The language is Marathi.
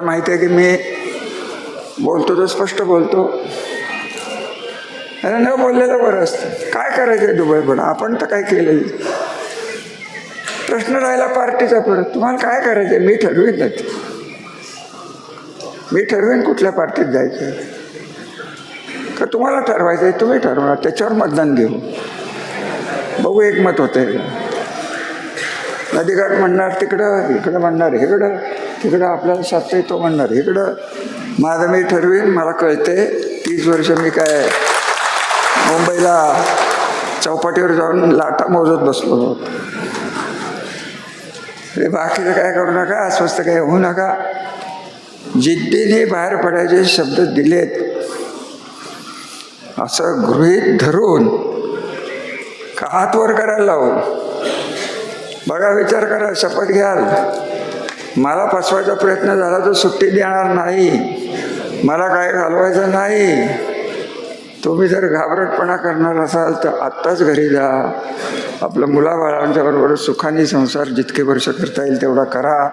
माहिती आहे की मी बोलतो तर स्पष्ट बोलतो. अरे न बोललेलं बरं असतं. काय करायचं दुबई पण? आपण तर काय केलं प्रश्न राहिला पार्टीचा परत. तुम्हाला काय करायचं मी ठरवीन ना मी ठरवीन कुठल्या पार्टीत जायचं का तुम्हाला ठरवायचं आहे तुम्ही ठरवा. त्याच्यावर मतदान घेऊ. बघू एकमत होतं आहे नदीघाट म्हणणार तिकडं इकडं म्हणणार इकडं तिकडं आपल्याला साधता तो म्हणणार इकडं माझं मी ठरवीन मला कळते तीस वर्ष मी काय मुंबईला चौपाटीवर जाऊन लाटा मोजत बसलो. होतो हे बाकीचं काय करू नका अस्वस्थ काय होऊ नका. जिद्दीने बाहेर पडायचे शब्द दिलेत. असं गृहीत धरून का हात वर करायला लावून बघा विचार करा शपथ घ्याल. मला फसवायचा प्रयत्न झाला तर सुट्टी देणार नाही. मला काय घालवायचं नाही. तुम्ही जर घाबरटपणा करणार असाल तर आत्ताच घरी जा. आपलं मुलाबाळांच्या बरोबर सुखाने संसार जितके वर्ष करता येईल तेवढा करा.